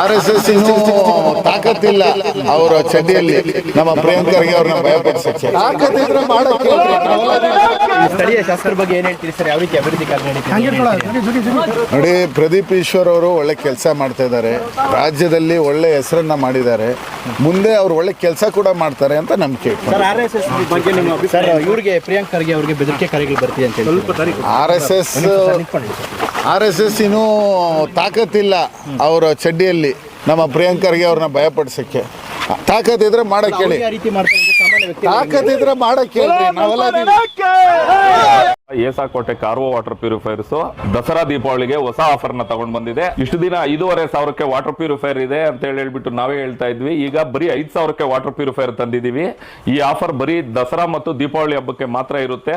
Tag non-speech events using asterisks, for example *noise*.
R S S ಇನ್ನೂ *laughs* ತಾಕತ್ತಿಲ್ಲ ಅವರ ಚಡ್ಡಿಯಲ್ಲಿ. ನಮ್ಮ ಪ್ರಿಯಾಂಕರ್ಗೆ ಅವ್ರನ್ನ ಭಯಪಡಿಸಕ್ಕೆ ತಾಕತ್ತಿದ್ರೆ ಮಾಡಕ್ಕೆ ಸ್ಥಳೀಯ ಶಾಸಕರ ಬಗ್ಗೆ ಏನ್ ಹೇಳ್ತೀರಿ ಸರ್? ಯಾವ ರೀತಿ ಅಭಿವೃದ್ಧಿ ಕಾರ್ಯ ನೋಡಿ ಪ್ರದೀಪ್ ಈಶ್ವರ್ ಅವರು ಒಳ್ಳೆ ಕೆಲಸ ಮಾಡ್ತಾ ಇದ್ದಾರೆ. ರಾಜ್ಯದಲ್ಲಿ ಒಳ್ಳೆ ಹೆಸರನ್ನ ಮಾಡಿದ್ದಾರೆ. ಮುಂದೆ ಅವ್ರು ಒಳ್ಳೆ ಕೆಲಸ ಕೂಡ ಮಾಡ್ತಾರೆ ಅಂತ ನಂಬಿಕೆ ಸರ್ ಇವ್ರಿಗೆ ಪ್ರಿಯಾಂಕರಿಗೆ ಖರ್ಗೆ ಅವ್ರಿಗೆ ಬೆದರಿಕೆ ಕಾರ್ಯಗಳು ಬರ್ತೀವಿ ಅಂತ R S S R S S ಇನ್ನೂ ತಾಕತ್ತಿಲ್ಲ ಅವರ ಚಡ್ಡಿಯಲ್ಲಿ ನಮ್ಮ ಪ್ರಿಯಾಂಕರ್ಗೆ ಅವ್ರನ್ನ ಭಯಪಡಿಸಕ್ಕೆ. ತಾಕತ್ತಿದ್ರೆ ಮಾಡಕ್ಕೆ ಹೇಳಿ ತಾಕತ್ ರೀತಿ ಮಾಡ್ತಾರೆ ಅಂದ್ರೆ ಸಾಮಾನ್ಯ ವ್ಯಕ್ತಿ ತಾಕತ್ತಿದ್ರೆ ಮಾಡಕ್ಕೆ ಹೇಳ್ರಿ ನಾವೆಲ್ಲ ಇದೀವಿ. ಏಸಾಕೋಟೆ ಕಾರ್ವೋ ವಾಟರ್ ಪ್ಯೂರಿಫೈರ್ಸ್ ದಸರಾ ದೀಪಾವಳಿಗೆ ಹೊಸ ಆಫರ್ನ ತಗೊಂಡ್ ಬಂದಿದೆ. ಇಷ್ಟು ದಿನ ಐದೂವರೆ ಸಾವಿರಕ್ಕೆ ವಾಟರ್ ಪ್ಯೂರಿಫೈರ್ ಇದೆ ಅಂತ ಹೇಳಿ ಹೇಳ್ಬಿಟ್ಟು ನಾವೇ ಹೇಳ್ತಾ ಇದ್ವಿ. ಈಗ ಬರೀ ಐದ್ ಸಾವಿರಕ್ಕೆ ವಾಟರ್ ಪ್ಯೂರಿಫೈರ್ ತಂದಿದೀವಿ ಈ ಆಫರ್ ಬರೀ ದಸರಾ ಮತ್ತು ದೀಪಾವಳಿ ಹಬ್ಬಕ್ಕೆ ಮಾತ್ರ ಇರುತ್ತೆ.